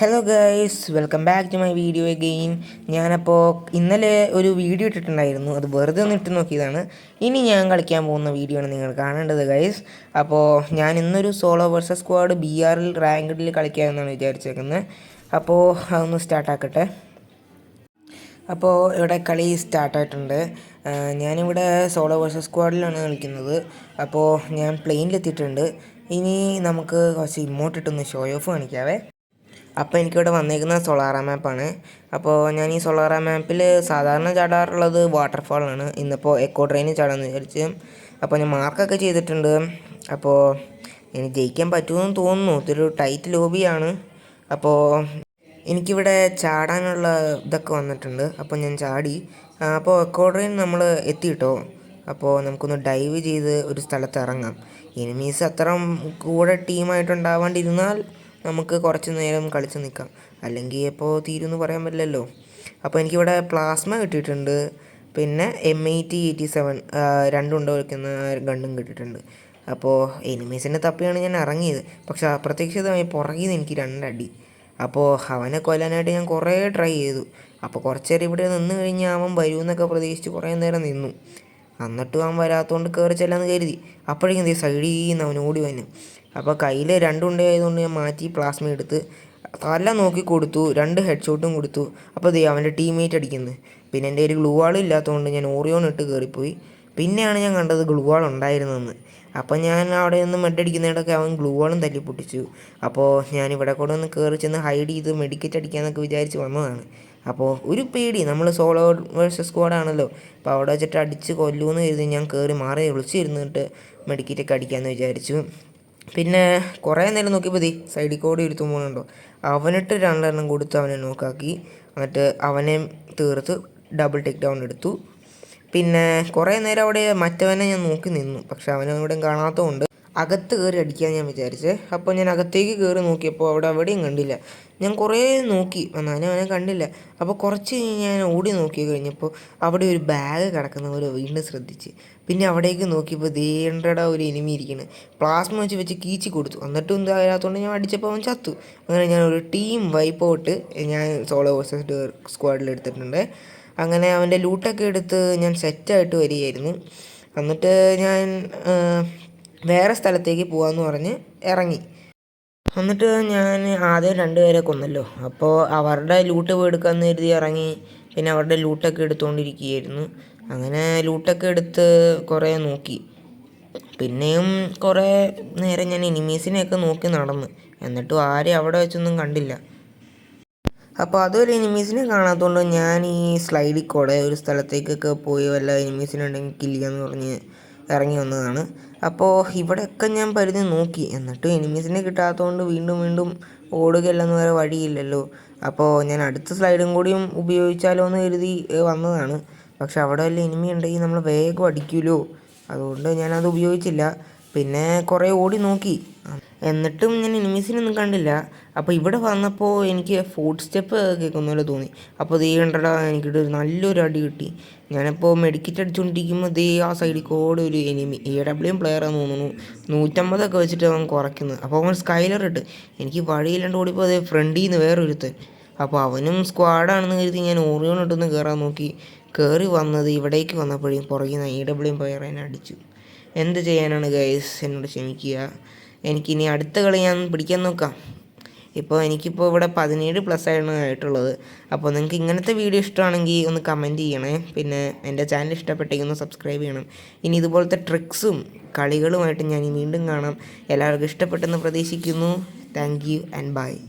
Hello guys welcome back to my video again ഞാനപ്പോൾ ഇന്നലെ ഒരു വീഡിയോ ഇട്ടിട്ടുണ്ടായിരുന്നു. അത് വെറുതെ ഒന്ന് ഇട്ട് നോക്കിയതാണ്. ഇനി ഞാൻ കളിക്കാൻ പോകുന്ന വീഡിയോ ആണ് നിങ്ങൾ കാണേണ്ടത് ഗൈസ് അപ്പോൾ ഞാൻ ഇന്നൊരു സോളോ വേഴ്സസ് സ്ക്വാഡ് ബി ആറിൽ റാങ്കിഡിൽ കളിക്കാമെന്നാണ് വിചാരിച്ചേക്കുന്നത് അപ്പോൾ അതൊന്ന് സ്റ്റാർട്ടാക്കട്ടെ അപ്പോൾ ഇവിടെ കളി സ്റ്റാർട്ടായിട്ടുണ്ട് ഞാനിവിടെ സോളോ വേഴ്സസ് സ്ക്വാഡിലാണ് കളിക്കുന്നത്. അപ്പോൾ ഞാൻ പ്ലെയിനിലെത്തിയിട്ടുണ്ട് ഇനി നമുക്ക് കുറച്ച് ഇമോട്ട് ഇട്ടൊന്ന് ഷോ ഓഫ് കാണിക്കാവേ. അപ്പോൾ എനിക്കിവിടെ വന്നേക്കുന്ന സോളാറ മാപ്പാണ് അപ്പോൾ ഞാൻ ഈ സോളാറ മാപ്പിൽ സാധാരണ ചാടാറുള്ളത് വാട്ടർഫാളാണ് ഇന്നിപ്പോൾ എക്കോ ട്രെയിനിൽ ചാടാമെന്ന് വിചാരിച്ച്. അപ്പോൾ ഞാൻ മാർക്കൊക്കെ ചെയ്തിട്ടുണ്ട്. അപ്പോൾ എനിക്ക് ജയിക്കാൻ പറ്റുമെന്ന് തോന്നുന്നു. ഇതൊരു ടൈറ്റ് ലോബിയാണ് അപ്പോൾ എനിക്കിവിടെ ചാടാനുള്ള ഇതൊക്കെ വന്നിട്ടുണ്ട്. അപ്പോൾ ഞാൻ ചാടി. അപ്പോൾ എക്കോ ട്രെയിൻ നമ്മൾ എത്തിയിട്ടോ? അപ്പോൾ നമുക്കൊന്ന് ഡൈവ് ചെയ്ത് ഒരു സ്ഥലത്ത് ഇറങ്ങാം. എനിമീസ് അത്ര കൂടെ ടീമായിട്ടുണ്ടാവാണ്ടിരുന്നാൽ നമുക്ക് കുറച്ച് നേരം കളിച്ച് നിൽക്കാം അല്ലെങ്കിൽ ഇപ്പോൾ തീരുമെന്ന് പറയാൻ പറ്റില്ലല്ലോ. അപ്പോൾ എനിക്കിവിടെ പ്ലാസ്മ കിട്ടിയിട്ടുണ്ട്. പിന്നെ എം എയ്റ്റി എയ്റ്റി സെവൻ രണ്ടുണ്ട് വയ്ക്കുന്ന ഗണ്ണും കിട്ടിയിട്ടുണ്ട്. അപ്പോൾ എനിമീസിനെ തപ്പിയാണ് ഞാൻ ഇറങ്ങിയത്. പക്ഷേ അപ്രത്യക്ഷിതമായി പുറകിൽ എനിക്ക് രണ്ടടി. അപ്പോൾ അവനെ കൊല്ലാനായിട്ട് ഞാൻ കുറേ ട്രൈ ചെയ്തു. അപ്പോൾ കുറച്ച് നേരം ഇവിടെ നിന്ന് കഴിഞ്ഞാൽ അവൻ വരുമെന്നൊക്കെ പ്രതീക്ഷിച്ച് കുറേ നേരം നിന്നു. എന്നിട്ടും അവൻ വരാത്തതുകൊണ്ട് കയറി ചെല്ലാന്ന് കരുതി. അപ്പോഴേക്കും സൈഡിൽ നിന്ന് അവൻ ഓടി വന്നു. അപ്പോൾ കയ്യിൽ രണ്ടുണ്ടേ ആയതുകൊണ്ട് ഞാൻ മാറ്റി പ്ലാസ്മ എടുത്ത് തല നോക്കി കൊടുത്തു രണ്ട് ഹെഡ് ഷോട്ടും കൊടുത്തു. അപ്പോൾ ദേ അവന്റെ ടീംമേറ്റ് അടിക്കുന്നത് പിന്നെ എന്റെ ഒരു ഗ്ലൂ വാൾ ഇല്ലാത്തതുകൊണ്ട് ഞാൻ ഓറിയോൺ ഇട്ട് കയറിപ്പോയി പിന്നെയാണ് ഞാൻ കണ്ടത് ഗ്ലൂ വാൾ ഉണ്ടായിരുന്നതെന്ന് അപ്പോൾ ഞാൻ അവിടെ നിന്ന് മെഡടിക്കുന്നതിടൊക്കെ അവൻ ഗ്ലൂ വാളും തല്ലി പൊട്ടിച്ചു അപ്പോൾ ഞാൻ ഇവിടെ കൂടെ ഒന്ന് കയറി ചെന്ന് ഹൈഡ് ചെയ്ത് മെഡിക്കറ്റ് അടിക്കാമെന്നൊക്കെ വിചാരിച്ച് വന്നതാണ്. അപ്പോൾ ഒരു പേടി. നമ്മൾ സോളോ വേഴ്സസ് സ്ക്വാഡാണല്ലോ അപ്പോൾ അവിടെ വെച്ചിട്ട് അടിച്ച് കൊല്ലുമെന്ന് കരുതി ഞാൻ കയറി മാറി വിളിച്ചിരുന്നിട്ട് മെഡിക്കറ്റൊക്കെ അടിക്കാമെന്ന് വിചാരിച്ചു. പിന്നെ കുറേ നേരം നോക്കിയപ്പോൾ ദേ സൈഡിൽ കൂടി ഒരു തുമ്മുന്നുണ്ടോ അവനിട്ട് രണ്ടെണ്ണം കൊടുത്ത് അവനെ നോക്കാക്കി. എന്നിട്ട് അവനെ തീർത്ത് ഡബിൾ ടേക്ക് ഡൗൺ എടുത്തു. പിന്നെ കുറേ നേരം അവിടെ മറ്റവനെ ഞാൻ നോക്കി നിന്നു. പക്ഷെ അവനെ എവിടെയും കാണാത്തതുകൊണ്ട് അകത്ത് കയറി അടിക്കാൻ ഞാൻ വിചാരിച്ചേ. അപ്പോൾ ഞാൻ അകത്തേക്ക് കയറി നോക്കിയപ്പോൾ അവിടെ എവിടെയും കണ്ടില്ല. ഞാൻ കുറേ നോക്കി. എന്നാലും അവനെ കണ്ടില്ല. അപ്പോൾ കുറച്ച് ഞാൻ ഓടി നോക്കി കഴിഞ്ഞപ്പോൾ അവിടെ ഒരു ബാഗ് കിടക്കുന്ന വീണ്ടും ശ്രദ്ധിച്ച്. പിന്നെ അവിടേക്ക് നോക്കിയപ്പോൾ ദേണ്ടട ഒരു എനിമി ഇരിക്കുന്നത് പ്ലാസ്മ വെച്ച് വെച്ച് കീച്ചി കൊടുത്തു. എന്നിട്ടും എന്താ അതിനകത്തോണ്ട് ഞാൻ അടിച്ചപ്പോൾ അവൻ ചത്തു. അങ്ങനെ ഞാൻ ഒരു ടീം വൈപ്പ് ഔട്ട് ഞാൻ സോളോ വേഴ്സസ് സ്ക്വാഡിൽ എടുത്തിട്ടുണ്ട്. അങ്ങനെ അവന്റെ ലൂട്ടൊക്കെ എടുത്ത് ഞാൻ സെറ്റായിട്ട് വരികയായിരുന്നു. എന്നിട്ട് ഞാൻ വേറെ സ്ഥലത്തേക്ക് പോകാമെന്ന് പറഞ്ഞ് ഇറങ്ങി. എന്നിട്ട് ഞാൻ ആദ്യം രണ്ടുപേരെ കൊന്നല്ലോ. അപ്പോൾ അവരുടെ ലൂട്ട് എടുക്കാമെന്ന് കരുതി ഇറങ്ങി. പിന്നെ അവരുടെ ലൂട്ടൊക്കെ എടുത്തുകൊണ്ടിരിക്കുകയായിരുന്നു അങ്ങനെ ലൂട്ടൊക്കെ എടുത്ത് കുറേ നോക്കി. പിന്നെയും കുറേ നേരം ഞാൻ എനിമീസിനെയൊക്കെ നോക്കി നടന്ന്. എന്നിട്ടും ആരെയും അവിടെ വെച്ചൊന്നും കണ്ടില്ല. അപ്പോൾ അതൊരു എനിമീസിനെ കാണാത്തതുകൊണ്ട് ഞാൻ ഈ സ്ലൈഡിൽ കൂടെ ഒരു സ്ഥലത്തേക്കൊക്കെ പോയി വല്ല എനിമീസിനുണ്ടെങ്കിൽ കില്ല് ചെയ്യാന്ന് പറഞ്ഞ് ഇറങ്ങി വന്നതാണ്. അപ്പോൾ ഇവിടെയൊക്കെ ഞാൻ പരിധി നോക്കി. എന്നിട്ടും എനിമീസിനെ കിട്ടാത്തതുകൊണ്ട് വീണ്ടും വീണ്ടും ഓടുകയല്ലെന്ന് വേറെ വഴിയില്ലല്ലോ. അപ്പോൾ ഞാൻ അടുത്ത സ്ലൈഡും കൂടിയും ഉപയോഗിച്ചാലോ എന്ന് കരുതി വന്നതാണ്. പക്ഷെ അവിടെ വല്ല എനിമി ഉണ്ടെങ്കിൽ നമ്മൾ വേഗം അടിക്കുമല്ലോ അതുകൊണ്ട് ഞാനത് ഉപയോഗിച്ചില്ല. പിന്നെ കുറേ ഓടി നോക്കി. എന്നിട്ടും ഞാൻ എനിമീസിനൊന്നും കണ്ടില്ല. അപ്പോൾ ഇവിടെ വന്നപ്പോൾ എനിക്ക് ഫുഡ് സ്റ്റെപ്പ് കേൾക്കുന്ന പോലെ തോന്നി. അപ്പോൾ ദേ കണ്ടടാ എനിക്കിട്ട് നല്ലൊരു അടി കിട്ടി. ഞാനിപ്പോൾ മെഡിക്കറ്റ് അടിച്ചുകൊണ്ടിരിക്കുമ്പോൾ ദേ ആ സൈഡിൽ കൂടെ ഒരു എനിമി എ ഡബ്ല്യു പ്ലെയറാന്ന് തോന്നുന്നു. നൂറ്റമ്പതൊക്കെ വെച്ചിട്ട് അവൻ കുറയ്ക്കുന്നത് അപ്പോൾ അവൻ സ്കൈലർ ഇട്ട്. എനിക്ക് വഴിയില്ലാണ്ട് ഓടിപ്പോൾ അതേ ഫ്രണ്ടിൽ നിന്ന് വേറൊരുത്തൻ. അപ്പോൾ അവനും സ്ക്വാഡാണെന്ന് കരുതി ഞാൻ ഓറിയോൺ ഇട്ടൊന്ന് കയറാൻ നോക്കി. കയറി വന്നത് ഇവിടേക്ക് വന്നപ്പോഴേക്കും പുറകിൽ നിന്ന് എ ഡബ്ല്യു പ്ലെയർ എന്നെ അടിച്ചു. എന്ത് ചെയ്യാനാണ് ഗൈസ് എന്നോട് ക്ഷമിക്കുക. എനിക്കിനി അടുത്ത കളി ഞാൻ പിടിക്കാൻ നോക്കാം. ഇപ്പോൾ എനിക്കിപ്പോൾ ഇവിടെ പതിനേഴ് പ്ലസ് ആണ് ആയിട്ടുള്ളത്. അപ്പോൾ നിങ്ങൾക്ക് ഇങ്ങനത്തെ വീഡിയോ ഇഷ്ടമാണെങ്കിൽ ഒന്ന് കമന്റ് ചെയ്യണേ. പിന്നെ എന്റെ ചാനൽ ഇഷ്ടപ്പെട്ടെങ്കിൽ ഒന്ന് സബ്സ്ക്രൈബ് ചെയ്യണം. ഇനി ഇതുപോലത്തെ ട്രിക്സും കളികളുമായിട്ട് ഞാൻ വീണ്ടും കാണാം. എല്ലാവർക്കും ഇഷ്ടപ്പെട്ടെന്ന് പ്രതീക്ഷിക്കുന്നു. Thank you and by